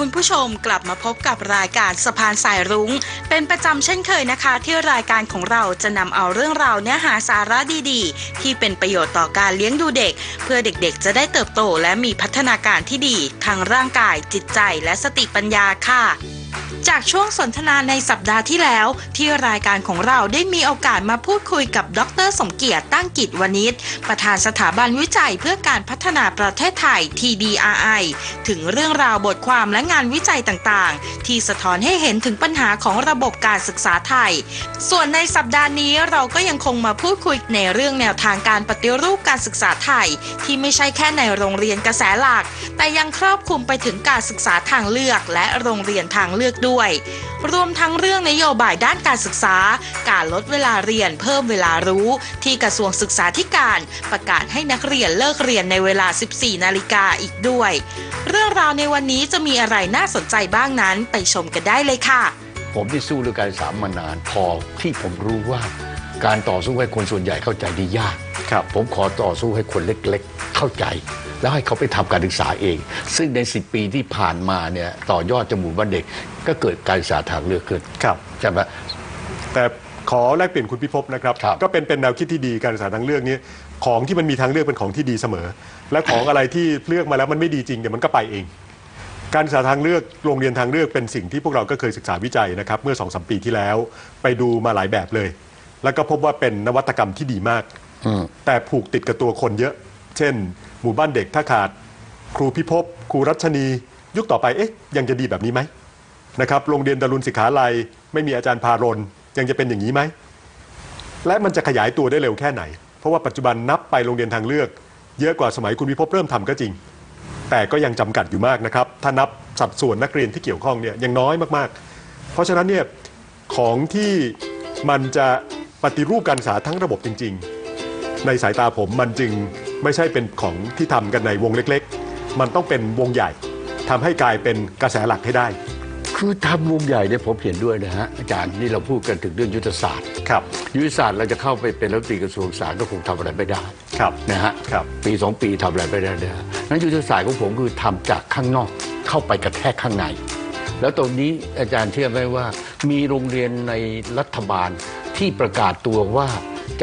คุณผู้ชมกลับมาพบกับรายการสะพานสายรุง้ง เป็นประจำเช่นเคยนะคะ ที่รายการของเราจะนำเอาเรื่องราวเนื้อหาสาระดีๆ ที่เป็นประโยชน์ต่อการเลี้ยงดูเด็ก เพื่อเด็กๆ จะได้เติบโตและมีพัฒนาการที่ดีทางร่างกายจิตใจและสติปัญญาค่ะ จากช่วงสนทนาในสัปดาห์ที่แล้ว ที่รายการของเราได้มีโอกาสมาพูดคุยกับดร สมเกียรติตั้งกิจวณิชประธานสถาบันวิจัยเพื่อการพัฒนาประเทศไทย TDRI ถึงเรื่องราวบทความและงานวิจัยต่างๆ ที่สะท้อนให้เห็นถึงปัญหาของระบบการศึกษาไทย ส่วนในสัปดาห์นี้เราก็ยังคงมาพูดคุยในเรื่องแนวทางการปฏิรูปการศึกษาไทย ที่ไม่ใช่แค่ในโรงเรียนกระแสหลัก แต่ยังครอบคลุมไปถึงการศึกษาทางเลือกและโรงเรียนทางเลือกด้วยรวมทั้งเรื่องนโยบายด้านการศึกษา การลดเวลาเรียนเพิ่มเวลารู้ที่กระทรวงศึกษาธิการประกาศให้นักเรียนเลิกเรียนในเวลา 14 นาฬิกาอีกด้วย เรื่องราวในวันนี้จะมีอะไรน่าสนใจบ้างนั้นไปชมกันได้เลยค่ะ ผมที่สู้เรื่องการศึกษามานานพอที่ผมรู้ว่าการต่อสู้ให้คนส่วนใหญ่เข้าใจได้ยาก ครับ ผมขอต่อสู้ให้คนเล็กๆ เข้าใจ แล้วให้เขาไปทำการศึกษาเอง ซึ่งใน 10 ปีที่ผ่านมาเนี่ยต่อยอดจมูกบ้านเด็กก็เกิดการศึกษาทางเลือกขึ้นครับใช่ไหมแต่ขอแลกเปลี่ยนคุณพิภพนะครับครับ ก็เป็นเป็นแนวคิดที่ดีการศึกษาทางเลือกนี้ของที่มันมีทางเลือกเป็นของที่ดีเสมอ และของอะไรที่เลือกมาแล้วมันไม่ดีจริงเดี๋ยวมันก็ไปเอง การศึกษาทางเลือกโรงเรียนทางเลือกเป็นสิ่งที่พวกเราก็เคยศึกษาวิจัยนะครับเมื่อ2อสปีที่แล้ว ไปดูมาหลายแบบเลย แล้วก็พบว่าเป็นนวัตกรรมที่ดีมากอืมแต่ผูกติดกับตัวคนเยอะ เช่น หมู่บ้านเด็กถ้าขาด ครูพิภพครูรัชนี ยุคต่อไปเอ๊ะยังจะดีแบบนี้ไหมนะครับโรงเรียนดารุณศิกขาลัย ไม่มีอาจารย์พารนยังจะเป็นอย่างนี้ไหมและมันจะขยายตัวได้เร็วแค่ไหน เพราะว่าปัจจุบันนับไปโรงเรียนทางเลือก เยอะกว่าสมัยคุณพิภพเริ่มทำก็จริง แต่ก็ยังจำกัดอยู่มากนะครับถ้านับสัดส่วนนักเรียนที่เกี่ยวข้องเนี่ยยังน้อยมากๆ เพราะฉะนั้นเนี่ยของที่มันจะปฏิรูปการศึกษาทั้งระบบจริง ๆ ในสายตาผมมันจึง ไม่ใช่เป็นของที่ทำกันในวงเล็กๆ มันต้องเป็นวงใหญ่ทำให้กลายเป็นกระแสหลักให้ได้ คือทำวงใหญ่เนี่ยผมเห็นด้วยนะฮะอาจารย์นี่เราพูดกันถึงเรื่องยุทธศาสตร์ครับยุทธศาสตร์เราจะเข้าไปเป็นรัฐมนตรีกระทรวงสาธารณสุขก็คงทำอะไรไม่ได้ครับนะฮะครับปีสองปีทำอะไรไม่ได้นะฮะนั้นยุทธศาสตร์ของผมคือทำจากข้างนอกเข้าไปกระแทกข้างในแล้วตรงนี้อาจารย์เชื่อไหมว่า มีโรงเรียนในรัฐบาลที่ประกาศตัวว่า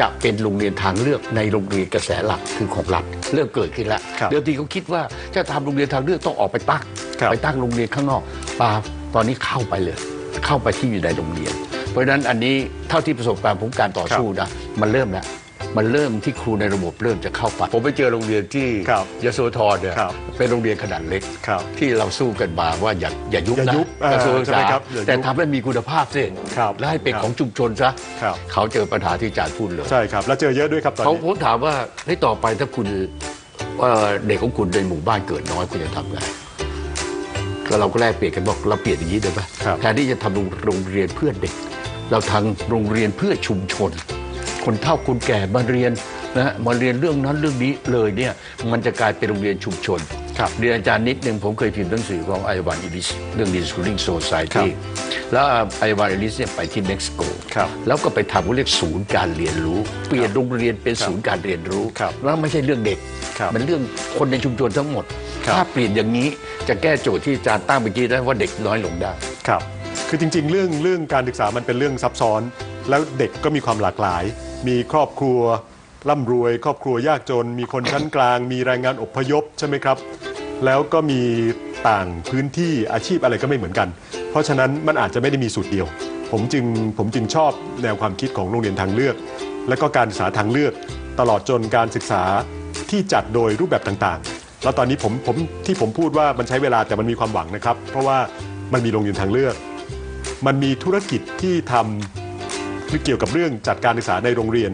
จะเป็นโรงเรียนทางเลือกในโรงเรียนกระแสหลักคือของรัฐเริ่มเกิดขึ้นแล้วครับเดี๋ยวทีเขาคิดว่าจะทำโรงเรียนทางเลือกต้องออกไปตั้งครับไปตั้งโรงเรียนข้างนอกปาตอนนี้เข้าไปเลย เข้าไปที่อยู่ในโรงเรียน เพราะฉะนั้นอันนี้เท่าที่ประสบการณ์ผมการต่อสู้นะมันเริ่มแล้ว มันเริ่มที่ครูในระบบเริ่มจะเข้าไปผมไปเจอโรงเรียนที่ครับยโสธรเนี่ยครับเป็นโรงเรียนขนาดเล็ก ครับที่เราสู้กันมาว่าอย่าอย่ายุบอย่านะยุบเออกระทรวงศึกใช่ไหษามครับอย่ายุบแต่ทำให้มีคุณภาพสิครับและให้เป็นครับของชุมชนซะครับ เขาเจอปัญหาที่อาจารย์พูดเลย ใช่ครับ แล้วเจอเยอะด้วยครับตอนเขานี้ ผมถามว่าเฮ้ยต่อไปถ้าคุณเอ่อเด็กของคุณในหมู่บ้านเกิดน้อยคุณจะทำไงก็เราก็แลกเปลี่ยนกันบอกเราเปลี่ยนอย่างนี้ได้ไหมครับ แทนที่จะทำโรงเรียนเพื่อเด็ก เราทำโรงเรียนเพื่อชุมชน คนเฒ่าคนแก่มาเรียนนะฮะมาเรียนเรื่องนั้นเรื่องนี้เลยเนี่ยมันจะกลายเป็นโรงเรียนชุมชนครับเรียนอาจารย์นิดนึงผมเคยพิมพ์หนังสือของไอวานอิลิสเรื่อง Discipline ครั Society บแล้วไอวานอิลิสเนี่ยไปที่เม็กซิโกครับแล้วก็ไปทำเขาเรียกศูนย์การเรียนรู้ เปลี่ยนโรงเรียนเป็นศูนย์การเรียนรู้ครับแล้วไม่ใช่เรื่องเด็กครับมันเรื่องคนในชุมชนทั้งหมดครับถ้าเปลี่ยนอย่างนี้จะแก้โจทย์ที่อาจารย์ตั้งเมื่อกี้ได้ว่าเด็กน้อยลงได้ครับ คือจริง ๆ เรื่องเรื่องการศึกษามันเป็นเรื่องซับซ้อน แล้วเด็กก็มีความหลากหลาย มีครอบครัวร่ำรวย ครอบครัวยากจน มีคนชั้นกลาง มีแรงงานอพยพใช่ไหมครับ แล้วก็มีต่างพื้นที่อาชีพอะไรก็ไม่เหมือนกัน เพราะฉะนั้นมันอาจจะไม่ได้มีสูตรเดียว ผมจึงผมจึงชอบแนวความคิดของโรงเรียนทางเลือก และก็การศึกษาทางเลือก ตลอดจนการศึกษาที่จัดโดยรูปแบบต่างๆ แล้วตอนนี้ผมผมที่ผมพูดว่ามันใช้เวลาแต่มันมีความหวังนะครับ เพราะว่ามันมีโรงเรียนทางเลือก มันมีธุรกิจที่ทำที่ เกี่ยวกับเรื่องจัดการศึกษาในโรงเรียน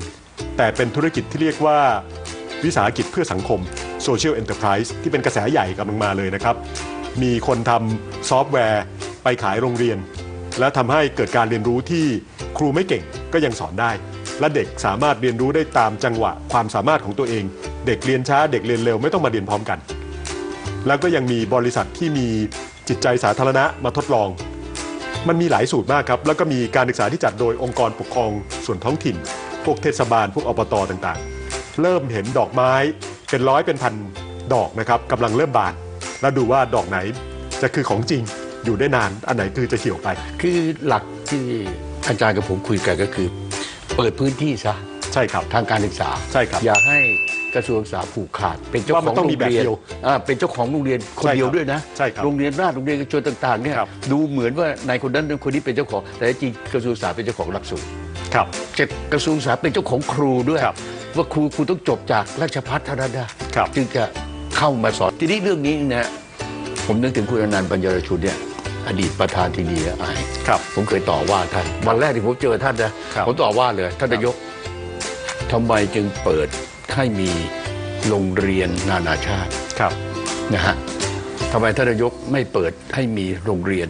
แต่เป็นธุรกิจที่เรียกว่า วิสาหกิจเพื่อสังคม Social Enterprise ที่เป็นกระแสใหญ่กำลังมาเลยนะครับ มีคนทำซอฟต์แวร์ไปขายโรงเรียน และทำให้เกิดการเรียนรู้ที่ครูไม่เก่งก็ยังสอนได้ และเด็กสามารถเรียนรู้ได้ตามจังหวะความสามารถของตัวเอง เด็กเรียนช้าเด็กเรียนเร็วไม่ต้องมาเรียนพร้อมกัน แล้วก็ยังมีบริษัทที่มีจิตใจสาธารณะมาทดลอง มันมีหลายสูตรมากครับ แล้วก็มีการศึกษาที่จัดโดยองค์กรปกครองส่วนท้องถิ่น พวกเทศบาล พวกอบตต่างๆ เริ่มเห็นดอกไม้เป็นร้อยเป็นพันดอกนะครับกำลังเริ่มบาน แล้วดูว่าดอกไหนจะคือของจริงอยู่ได้นาน อันไหนคือจะเหี่ยวไป คือหลักที่อาจารย์กับผมคุยกันก็คือ เปิดพื้นที่ซะใช่ครับทางการศึกษาใช่ครับ อย่าให้ กระทรวงศึกษาผูกขาด เป็นเจ้าว่าขมัองนต้องโรมีงแบบเรียนเดียวอ่าเป็นเจ้าของโรงเรียนคนใช่ครับเดียวด้วยนะใช่ครับโรงเรียนราชโรงเรียนเอกชนต่างๆเนี่ยครับ ดูเหมือนว่านายคนนั้นคนนี้เป็นเจ้าของแต่จริงกระทรวงศึกษาเป็นเจ้าของหลักสูตร ครับจะกระทรวงศึกษาเป็นเจ้าของครูด้วย ครับว่าครูครูต้องจบจากราชพัฒเท่านั้นนะครับ จึงจะเข้ามาสอนทีนี้เรื่องนี้นะผมนึกถึงคุณอนันต์ปัญญารชุนเนี่ยอดีตประธานทีดีไอครับ ผมเคยต่อว่าท่านวันแรกที่ผมเจอท่านนะครับ ผมต่อว่าเลย ท่านนายกทำไมจึงเปิด ให้มีโรงเรียนนานาชาติครับนะฮะทำไมท่านนายกไม่เปิดให้มีโรงเรียน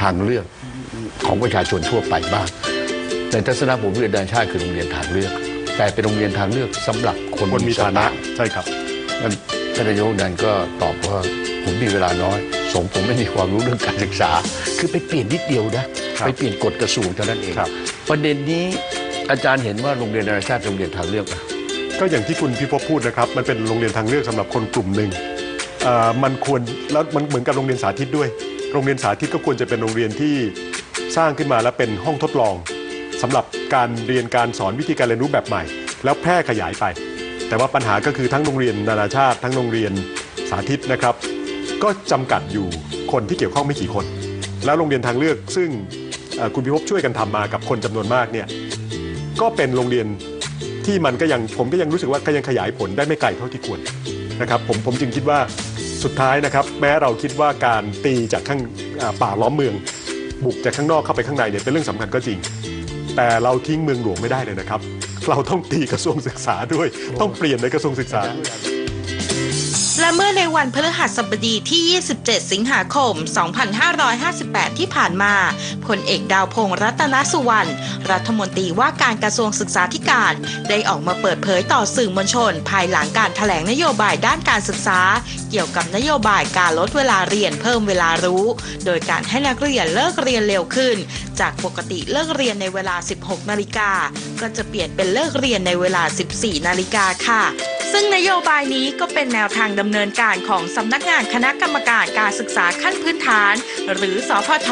ทางเลือกของประชาชนทั่วไปบ้าง ในทัศนะผมโรงเรียนนานาชาติคือโรงเรียนทางเลือก แต่เป็นโรงเรียนทางเลือกสำหรับคนคนมีฐานะฐใช่ครับนั้นท่านนายกนั้นก็ตอบว่าผมมีเวลาน้อยสงผมไม่มีความรู้เรื่องการศึกษา คือไปเปลี่ยนนิดเดียวนะครับไปเปลี่ยนกฎกระทรวงเท่านั้นเองครับประเด็นนี้อาจารย์เห็นว่าโรงเรียนนานาชาติเป็นโรงเรียนทางเลือกไหม ก็อย่างที่คุณพิภพพูดนะครับ มันเป็นโรงเรียนทางเลือกสำหรับคนกลุ่มหนึ่งมันควรแล้วมันเหมือนกับโรงเรียนสาธิตด้วย โรงเรียนสาธิตก็ควรจะเป็นโรงเรียนที่สร้างขึ้นมาแล้วเป็นห้องทดลองสำหรับการเรียนการสอนวิธีการเรียนรู้แบบใหม่ แล้วแพร่ขยายไป แต่ว่าปัญหาก็คือทั้งโรงเรียนนานาชาติ ทั้งโรงเรียนสาธิตนะครับ ก็จำกัดอยู่คนที่เกี่ยวข้องไม่กี่คน แล้วโรงเรียนทางเลือกซึ่งคุณพิภพช่วยกันทำมากับคนจำนวนมากเนี่ยก็เป็นโรงเรียน ที่มันก็ยังผมก็ยังรู้สึกว่าก็ยังขยายผลได้ไม่ไกลเท่าที่ควรนะครับผมผมจึงคิดว่าสุดท้ายนะครับ แม้เราคิดว่าการตีจากข้างป่าล้อมเมือง บุกจากข้างนอกเข้าไปข้างในเนี่ยเป็นเรื่องสำคัญก็จริง แต่เราทิ้งเมืองหลวงไม่ได้เลยนะครับ เราต้องตีกระทรวงศึกษาด้วย ต้องเปลี่ยนในกระทรวงศึกษา และเมื่อในวันพฤหัสบดีที่ 27 สิงหาคม 2558 ที่ผ่านมาพลเอกดาวพงษ์รัตนสุวรรณ รัฐมนตรีว่าการกระทรวงศึกษาธิการ ได้ออกมาเปิดเผยต่อสื่อมวลชน ภายหลังการถแถลงนโยบายด้านการศึกษา เกี่ยวกับนโยบายการลดเวลาเรียนเพิ่มเวลารู้ โดยการให้นักเรียนเลิกเรียนเร็วขึ้น จากปกติเลิกเรียนในเวลา 16 นาฬิกา ก็จะเปลี่ยนเป็นเลิกเรียนในเวลา 14 นาฬิกาค่ะ ซึ่งนโยบายนี้ก็เป็นแนวทางดำเนินการของสำนักงานคณะกรรมการการศึกษาขั้นพื้นฐาน หรือสพท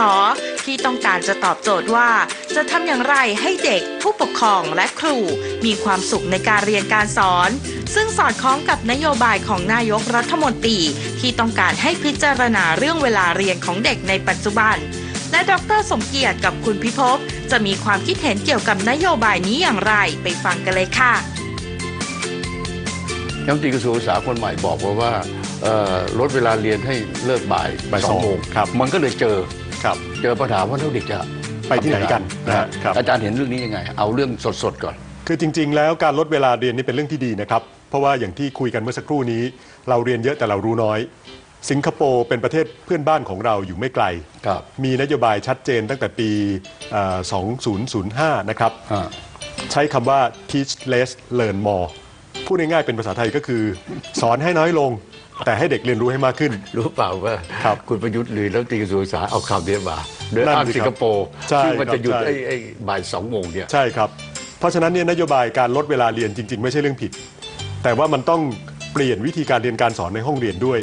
ที่ต้องการจะตอบโจทย์ว่า จะทำอย่างไรให้เด็กผู้ปกครองและครู มีความสุขในการเรียนการสอน ซึ่งสอดคล้องกับนโยบายของนายกรัฐมนตรีที่ต้องการให้พิจารณาเรื่องเวลาเรียนของเด็กในปัจจุบัน และดรสมเกียรติกับคุณพิภพจะมีความคิดเห็นเกี่ยวกับนโยบายนี้อย่างไรไปฟังกันเลยค่ะ รัฐมนตรีกระทรวงศึกษาคนใหม่บอกว่าว่าเอ่อลดเวลาเรียนให้เลิกบ่ายบ่ายสองสองโมงครับ มันก็เลยเจอครับ เจอปัญหาว่าแล้วเด็กจะไปที่ไหนกันนะฮะครับ อาจารย์เห็นเรื่องนี้ยังไง เอาเรื่องสดๆก่อน คือจริง ๆ แล้วการลดเวลาเรียนนี่เป็นเรื่องที่ดีนะครับ เพราะว่าอย่างที่คุยกันเมื่อสักครู่นี้ เราเรียนเยอะแต่เรารู้น้อย สิงคโปร์เป็นประเทศเพื่อนบ้านของเราอยู่ไม่ไกล ครับ มีนโยบายชัดเจนตั้งแต่ปีเอ่อ2005 นะครับ อ่า ใช้คำว่า teach less learn more พูดง่ายๆเป็นภาษาไทยก็คือ สอนให้น้อยลง แต่ให้เด็กเรียนรู้ให้มากขึ้น รู้เปล่าว่าครับคุณประยุทธ์หรือรัฐมนตรีกระทรวงศึกษาเอาคำนี้มาโดยนั่นอ้างสิสิงครัคบโปร์ใช่ซึ่งมันจะหยุดครับใช่ ไอ้ไอ้บ่ายสองโมงเนี่ย ใช่ครับ เพราะฉะนั้นเนี่ยนโยบายการลดเวลาเรียนจริง ๆ ไม่ใช่เรื่องผิด แต่ว่ามันต้องเปลี่ยนวิธีการเรียนการสอนในห้องเรียนด้วย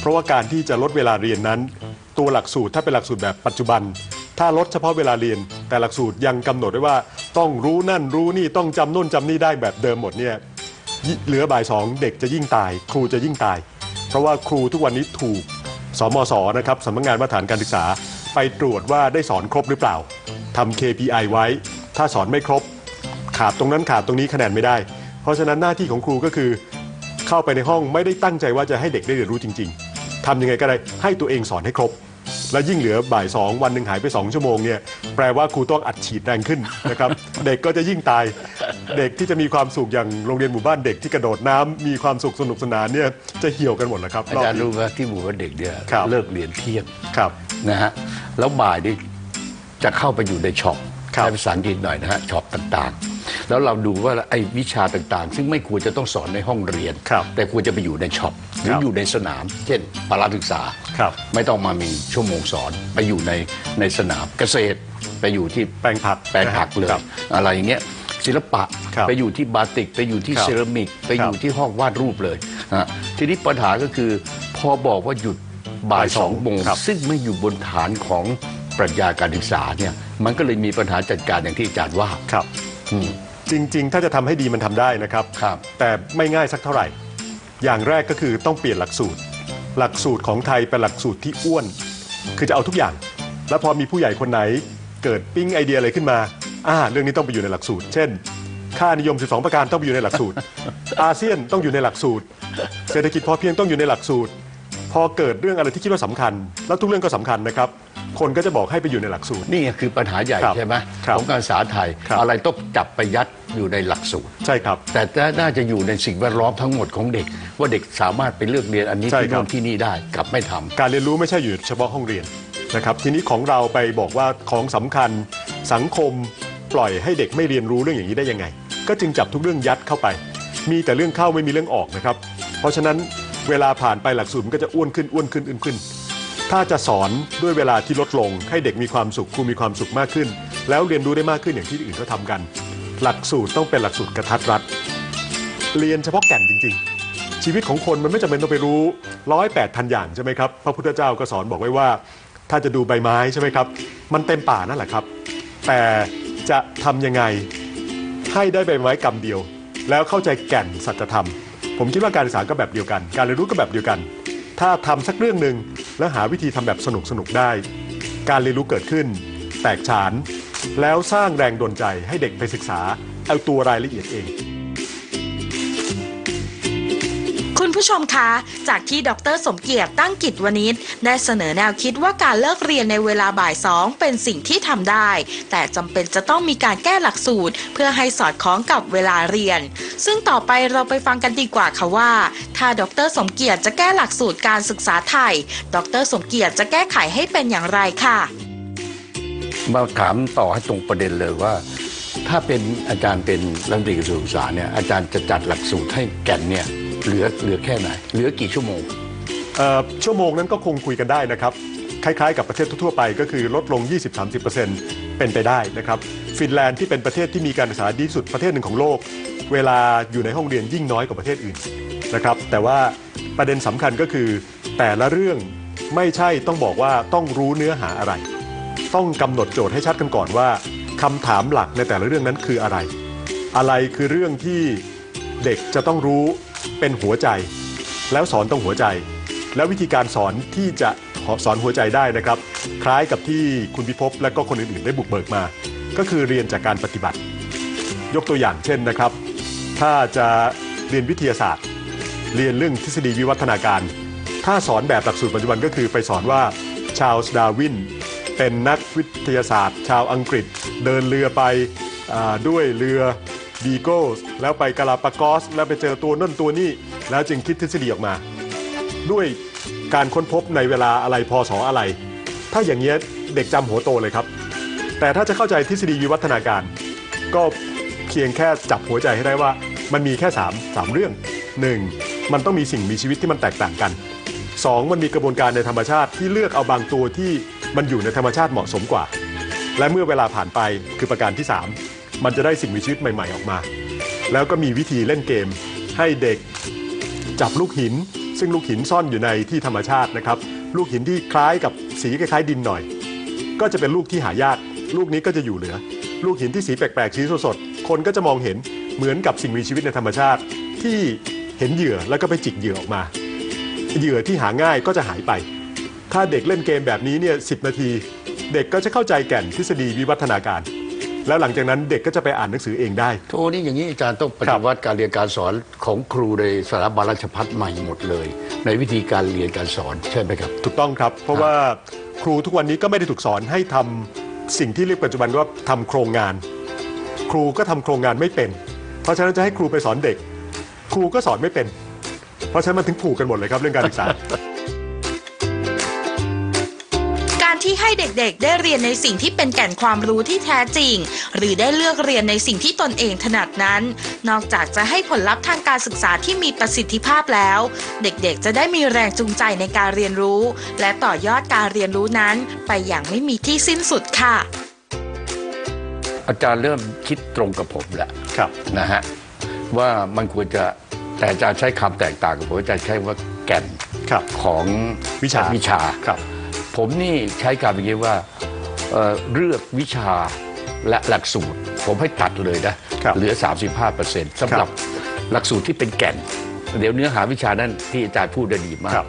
เพราะว่าการที่จะลดเวลาเรียนนั้น ตัวหลักสูตรถ้าเป็นหลักสูตรแบบปัจจุบัน ถ้าลดเฉพาะเวลาเรียน แต่หลักสูตรยังกำหนดไว้ว่า ต้องรู้นั่นรู้นี่ต้องจำนู่นจำนี่ได้แบบเดิมหมดเนี่ยยิ่ง เหลือบ่ายสองเด็กจะยิ่งตาย ครูจะยิ่งตาย เพราะว่าครูทุกวันนี้ถูกสมศนะครับสำนักงานมาตรฐานการศึกษาไปตรวจว่าได้สอนครบหรือเปล่าทำ KPI ไว้ ถ้าสอนไม่ครบ ขาดตรงนั้นขาดตรงนี้คะแนนไม่ได้ เพราะฉะนั้นหน้าที่ของครูก็คือ เข้าไปในห้องไม่ได้ตั้งใจว่าจะให้เด็กได้เรียนรู้จริง ๆทำยังไงก็ได้ให้ตัวเองสอนให้ครบแล้วยิ่งเหลือบ่ายสองวันหนึ่งหายไป 2 ชั่วโมงเนี่ยแปลว่าครูต้องอัดฉีดแรงขึ้นนะครับ เด็กก็จะยิ่งตาย เด็กที่จะมีความสุขอย่างโรงเรียนหมู่บ้านเด็กที่กระโดดน้ำมีความสุขสนุกสนานเนี่ยจะเหี่ยวกันหมดแล้วครับอาจารย์บนี้รู้ไหมที่หมู่บ้านเด็กเนี่ยครับเลิกเรียนเที่ยงครับนะฮะแล้วบ่ายนี่จะเข้าไปอยู่ในช็อปครับใช้ภาษาอังกฤษหน่อยนะฮะช็อปต่างๆ แล้วเราดูว่าไอ้วิชาต่างๆ ซึ่งไม่ควรจะต้องสอนในห้องเรียนครับแต่ควรจะไปอยู่ในช็อปหรือครับอยู่ในสนาม เช่นพละศึกษาครับไม่ต้องมามีชั่วโมงสอนไปอยู่ในในสนามเกษตร ไปอยู่ที่แปลงผักแปลงผักเลยครับอะไรอย่างเงี้ย ศิลปะ ครับไปอยู่ที่บาติก ไปอยู่ที่ครับเซรามิก ไปอยู่ครับที่ห้องวาดรูปเลยฮะทีนี้ปัญหาก็คือพอบอกว่าหยุดบ่ายสองบ่ายสองโมงครับ ซึ่งไม่อยู่บนฐานของปรัชญาการศึกษาเนี่ยมันก็เลยมีปัญหาจัดการอย่างที่อาจารย์ว่า ครับอืมจริง ๆ ถ้าจะทำให้ดีมันทำได้นะครับ ครับ แต่ไม่ง่ายสักเท่าไหร่ อย่างแรกก็คือต้องเปลี่ยนหลักสูตร หลักสูตรของไทยเป็นหลักสูตรที่อ้วน คือจะเอาทุกอย่าง แล้วพอมีผู้ใหญ่คนไหนเกิดปิ้งไอเดียอะไรขึ้นมา อ่าเรื่องนี้ต้องไปอยู่ในหลักสูตร เช่น ค่านิยม 12 ประการต้องไปอยู่ในหลักสูตร อาเซียนต้องอยู่ในหลักสูตร เศรษฐกิจพอเพียงต้องอยู่ในหลักสูตร พอเกิดเรื่องอะไรที่คิดว่าสำคัญ แล้วทุกเรื่องก็สำคัญนะครับ คนก็จะบอกให้ไปอยู่ในหลักสูตร นี่คือปัญหาใหญ่ครับใช่ไหมครับของการศึกษาไทย ครับ อะไรต้องจับไปยัดอยู่ในหลักสูตร ใช่ครับ แต่น่าจะอยู่ในสิ่งแวดล้อมทั้งหมดของเด็ก ว่าเด็กสามารถไปเลือกเรียนอันนี้ใช่ที่ครัโน่บ นที่นี่ได้กลับไม่ทำ การเรียนรู้ไม่ใช่อยู่เฉพาะห้องเรียนนะครับ ทีนี้ของเราไปบอกว่าของสำคัญสังคม ปล่อยให้เด็กไม่เรียนรู้เรื่องอย่างนี้ได้ยังไง ก็จึงจับทุกเรื่องยัดเข้าไป มีแต่เรื่องเข้าไม่มีเรื่องออกนะครับ เพราะฉะนั้นเวลาผ่านไปหลักสูตรมันก็จะอ้วนขึ้นอ้วนขึ้นอ้วนขึ้น ถ้าจะสอนด้วยเวลาที่ลดลง ให้เด็กมีความสุขครูมีความสุขมากขึ้น แล้วเรียนรู้ได้มากขึ้นอย่างที่อื่นเขาทำกัน หลักสูตรต้องเป็นหลักสูตรกระทัดรัดเรียนเฉพาะแก่นจริง ๆชีวิตของคนมันไม่จำเป็นต้องไปรู้ร้อยแปดพันอย่างใช่ไหมครับ พระพุทธเจ้าก็สอนบอกไว้ว่า ถ้าจะดูใบไม้ใช่ไหมครับ มันเต็มป่านั่นแหละครับ แต่ จะทำยังไงให้ได้ใบไม้กำเดียว แล้วเข้าใจแก่นสัจธรรม ผมคิดว่าการศึกษาก็แบบเดียวกัน การเรียนรู้ก็แบบเดียวกัน ถ้าทำสักเรื่องหนึ่งแล้วหาวิธีทำแบบสนุกสนุกได้ การเรียนรู้เกิดขึ้น แตกฉาน แล้วสร้างแรงดลใจให้เด็กไปศึกษาเอาตัวรายละเอียดเอง ผู้ชมคะ จากที่ดรสมเกียรติตั้งกิจวณิชได้เสนอแนวคิดว่าการเลิกเรียนในเวลาบ่ายสองเป็นสิ่งที่ทำได้ แต่จำเป็นจะต้องมีการแก้หลักสูตร เพื่อให้สอดคล้องกับเวลาเรียน ซึ่งต่อไปเราไปฟังกันดีกว่าค่ะว่า ถ้าดรสมเกียรติจะแก้หลักสูตรการศึกษาไทย ดรสมเกียรติจะแก้ไขให้เป็นอย่างไรค่ะ มาถามต่อให้ตรงประเด็นเลยว่าถ้าเป็นอาจารย์เป็นรัฐมนตรีกระทรวงศึกษาเนี่ยอาจารย์จะจัดหลักสูตรให้แก่นเนี่ย เหลือเหลือแค่ไหน เหลือกี่ชั่วโมง เอ่อชั่วโมงนั้นก็คงคุยกันได้นะครับ คล้ายๆ กับประเทศทั่วๆไปก็คือลดลง 20-30%เป็นไปได้นะครับ ฟินแลนด์ที่เป็นประเทศที่มีการศึกษาดีที่สุดประเทศหนึ่งของโลก เวลาอยู่ในห้องเรียนยิ่งน้อยกว่าประเทศอื่นนะครับแต่ว่าประเด็นสำคัญก็คือ แต่ละเรื่องไม่ใช่ต้องบอกว่าต้องรู้เนื้อหาอะไร ต้องกำหนดโจทย์ให้ชัดกันก่อนว่าคำถามหลักในแต่ละเรื่องนั้นคืออะไร อะไรคือเรื่องที่เด็กจะต้องรู้ เป็นหัวใจ แล้วสอนตรงหัวใจ แล้ววิธีการสอนที่จะสอนหัวใจได้นะครับ คล้ายกับที่คุณพิภพและก็คนอื่น ๆ ได้บุกเบิกมา ก็คือเรียนจากการปฏิบัติ ยกตัวอย่างเช่นนะครับ ถ้าจะเรียนวิทยาศาสตร์ เรียนเรื่องทฤษฎีวิวัฒนาการ ถ้าสอนแบบหลักสูตรปัจจุบันก็คือไปสอนว่าชาลส์ดาวินเป็นนักวิทยาศาสตร์ ชาวอังกฤษ เดินเรือไปอด้วยเรือ บีโกสแล้วไปกาลาปากอส แล้วไปเจอตัวนั่นตัวนี่แล้วจึงคิดทฤษฎีออกมา ด้วยการค้นพบในเวลาอะไรพศออะไร ถ้าอย่างเงี้ยเด็กจำหัวโตเลยครับ แต่ถ้าจะเข้าใจทฤษฎีวิวัฒนาการ ก็เพียงแค่จับหัวใจให้ได้ว่ามันมีแค่3 3เรื่อง 1. มันต้องมีสิ่งมีชีวิตที่มันแตกต่างกัน 2. มันมีกระบวนการในธรรมชาติที่เลือกเอาบางตัวที่มันอยู่ในธรรมชาติเหมาะสมกว่า และเมื่อเวลาผ่านไปคือประการที่ 3 มันจะได้สิ่งมีชีวิตใหม่ ๆออกมา แล้วก็มีวิธีเล่นเกมให้เด็กจับลูกหิน ซึ่งลูกหินซ่อนอยู่ในที่ธรรมชาตินะครับ ลูกหินที่คล้ายกับสีคล้ายๆดินหน่อย ก็จะเป็นลูกที่หายาก ลูกนี้ก็จะอยู่เหลือ ลูกหินที่สีแปลกๆสีสดๆคนก็จะมองเห็นเหมือนกับสิ่งมีชีวิตในธรรมชาติ ที่เห็นเหยื่อแล้วก็ไปจิกเหยื่อออกมา เหยื่อที่หาง่ายก็จะหายไป ถ้าเด็กเล่นเกมแบบนี้เนี่ยสินาที เด็กก็จะเข้าใจแก่นทฤษฎีวิวัฒนาการ แล้วหลังจากนั้นเด็กก็จะไปอ่านหนังสือเองได้ โทนี่อย่างนี้อาจารย์ต้องปฏิวัติการเรียนการสอนของครูในสถาบันราชพัฒใหม่หมดเลย ในวิธีการเรียนการสอนใช่ไหมครับ ถูกต้องครับ เพราะว่าครูทุกวันนี้ก็ไม่ได้ถูกสอนให้ทำสิ่งที่เรียกปัจจุบันว่าทำโครงงาน ครูก็ทำโครงงานไม่เป็น เพราะฉะนั้นจะให้ครูไปสอนเด็ก ครูก็สอนไม่เป็น เพราะฉะนั้นมันถึงผูกกันหมดเลยครับเรื่องการศึกษา ที่ให้เด็กๆ ได้เรียนในสิ่งที่เป็นแก่นความรู้ที่แท้จริง หรือได้เลือกเรียนในสิ่งที่ตนเองถนัดนั้น นอกจากจะให้ผลลัพธ์ทางการศึกษาที่มีประสิทธิภาพแล้ว เด็กๆ จะได้มีแรงจูงใจในการเรียนรู้ และต่อยอดการเรียนรู้นั้น ไปอย่างไม่มีที่สิ้นสุดค่ะ อาจารย์เริ่มคิดตรงกับผมแล้วครับนะฮะว่ามันควรจะแต่อาจารย์ใช้คำแตกต่างกับผมอาจารย์ใช้ว่าแก่นครับของวิชาวิชาครับ ผมนี่ใช้การอย่างนี้ว่าเอ่อเลือกวิชาและหลักสูตร ผมให้ตัดเลยนะ ครับเหลือ 35%สำหรับหลักสูตรที่เป็นแก่น เดี๋ยวเนื้อหาวิชานั้นที่อาจารย์พูดได้ดีมาครักบ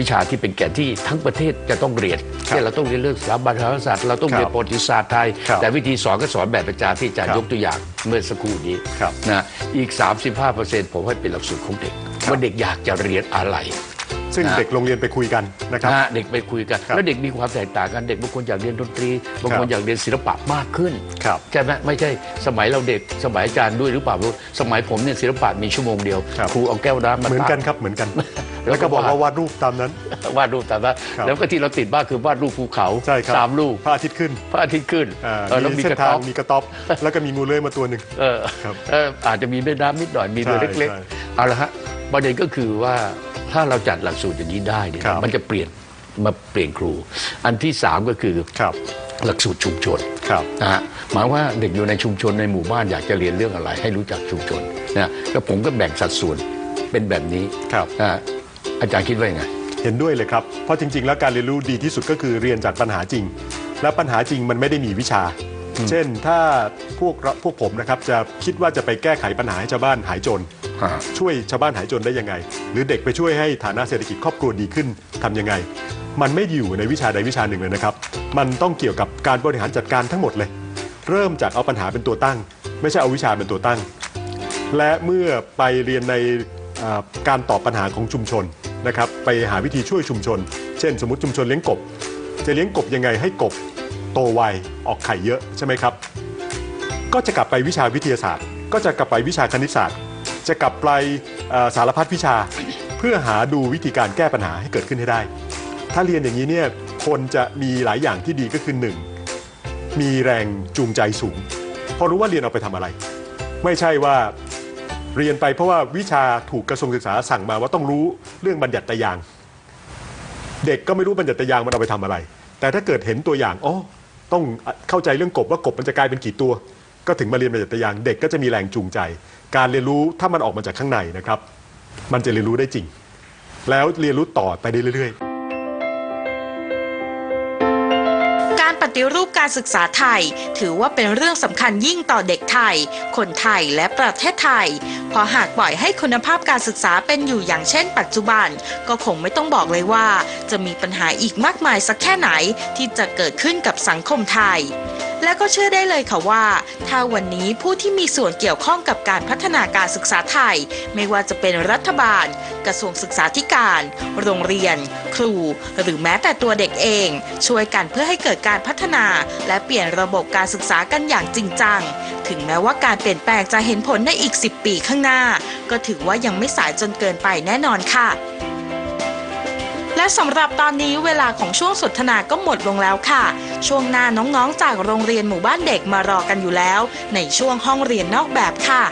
วิชาที่เป็นแก่นที่ทั้งประเทศจะต้องเรียนครับเช่นเราต้องเรียนเรื่องสถาบันพระมหากษัตริย์เราต้องเรียนครับประวัติศาสตร์ไทย ครับแต่วิธีสอนก็สอนแบบอาจารย์ที่อาจารย์ครับยกตัวอย่างเมื่อสักครู่นี้ครับ นะอีก 35%ผมให้เป็นหลักสูตรของเด็กครับว่าเด็กอยากจะเรียนอะไร ซึ่งนะเด็กโรงเรียนไปคุยกันนะครับ นะฮะเด็กไปคุยกัน ครับแล้วเด็กมีความแตกต่างกันเด็กบางคนอยากเรียนดนตรีบางคนครับอยากเรียนศิลปะมากขึ้นครับ ใช่ไหมไม่ใช่สมัยเราเด็กสมัยอาจารย์ด้วยหรือเปล่าไม่รู้สมัยผมเนี่ยศิลปะมีชั่วโมงเดียวครับ ครูเอาแก้วน้ำมาเหมือนกันตั้ง ครับเหมือนกัน แล้แล้ววก็ก็บอกวาด ว่าวาดรูปตามนั้น วาดรูปแต่ว่าครับ แล้วก็ที่เราติดบ้านคือวาดรูปภูเขาใช่ครับสามรูปพระอาทิตย์ขึ้นพระอาทิตย์ขึ้นอ่าเออแล้วมีมีเส้กนระทาต๊งอบมีกระต๊อบแล้วก็มีงูเลื้อยมาตัวหนึ่ง เออครับเอออาจจะมีแม่น้ำนิดหน่อยมีเรือใช่เล็กใช่ ๆเอาละฮะประเด็นก็คือว่า ถ้าเราจัดหลักสูตรอย่างนี้ได้เนี่ยครับ มันจะเปลี่ยนมาเปลี่ยนครู อันที่สามก็คือครับ หลักสูตรชุมชน ครับ นะฮะหมายว่าเด็กอยู่ในชุมชนในหมู่บ้านอยากจะเรียนเรื่องอะไร ให้รู้จักชุมชนนะแล้วผมก็แบ่งสัดส่วนเป็นแบบนี้ครับ นะฮะอาจารย์คิดว่ายังไง เห็นด้วยเลยครับ เพราะจริง ๆ แล้วการเรียนรู้ดีที่สุดก็คือเรียนจากปัญหาจริง และปัญหาจริงมันไม่ได้มีวิชา เช่นถ้าพวกเราพวกผมนะครับจะคิดว่าจะไปแก้ไขปัญหาให้ชาวบ้านหายจนฮะ ช่วยชาวบ้านหายจนได้ยังไง หรือเด็กไปช่วยให้ฐานะเศรษฐกิจครอบครัวดีขึ้นทำยังไง มันไม่อยู่ในวิชาใดวิชาหนึ่งเลยนะครับ มันต้องเกี่ยวกับการบริหารจัดการทั้งหมดเลย เริ่มจากเอาปัญหาเป็นตัวตั้ง ไม่ใช่เอาวิชาเป็นตัวตั้ง และเมื่อไปเรียนในการตอบปัญหาของชุมชนนะครับไปหาวิธีช่วยชุมชน เช่น สมมติชุมชนเลี้ยงกบ จะเลี้ยงกบยังไงให้กบโตไวออกไข่เยอะใช่ไหมครับ ก็จะกลับไปวิชาวิทยาศาสตร์ ก็จะกลับไปวิชาคณิตศาสตร์ จะกลับไปสารพัดวิชา เพื่อหาดูวิธีการแก้ปัญหาให้เกิดขึ้นให้ได้ ถ้าเรียนอย่างนี้เนี่ยคนจะมีหลายอย่างที่ดีก็คือหนึ่งมีแรงจูงใจสูงเพราะรู้ว่าเรียนเอาไปทำอะไร ไม่ใช่ว่าเรียนไปเพราะว่าวิชาถูกกระทรวงศึกษาสั่งมาว่าต้องรู้เรื่องบัญญัติยาง เด็กก็ไม่รู้บัญญัติยางมันเอาไปทำอะไร แต่ถ้าเกิดเห็นตัวอย่างอ๋อต้องเข้าใจเรื่องกบว่ากบมันจะกลายเป็นกี่ตัว ก็ถึงมาเรียนบัญญัติยางเด็กก็จะมีแรงจูงใจ การเรียนรู้ถ้ามันออกมาจากข้างในนะครับ มันจะเรียนรู้ได้จริง แล้วเรียนรู้ต่อไปได้เรื่อยๆการปฏิรูปการศึกษาไทย ถือว่าเป็นเรื่องสำคัญยิ่งต่อเด็กไทย คนไทยและประเทศไทย เพราะหากปล่อยให้คุณภาพการศึกษาเป็นอยู่อย่างเช่น ปัจจุบัน ก็คงไม่ต้องบอกเลยว่า จะมีปัญหาอีกมากมายสักแค่ไหนที่จะเกิดขึ้นกับสังคมไทย และก็เชื่อได้เลยค่ะว่า ถ้าวันนี้ผู้ที่มีส่วนเกี่ยวข้องกับการพัฒนาการศึกษาไทย ไม่ว่าจะเป็นรัฐบาล กระทรวงศึกษาธิการ โรงเรียน ครู หรือแม้แต่ตัวเด็กเอง ช่วยกันเพื่อให้เกิดการพัฒนา และเปลี่ยนระบบการศึกษากันอย่างจริงจัง ถึงแม้ว่าการเปลี่ยนแปลงจะเห็นผลในอีก 10 ปีข้างหน้า ก็ถือว่ายังไม่สายจนเกินไปแน่นอนค่ะ และสำหรับตอนนี้เวลาของช่วงสนทนาก็หมดลงแล้วค่ะ ช่วงหน้าน้องๆจากโรงเรียนหมู่บ้านเด็กมารอกันอยู่แล้ว ในช่วงห้องเรียนนอกแบบค่ะ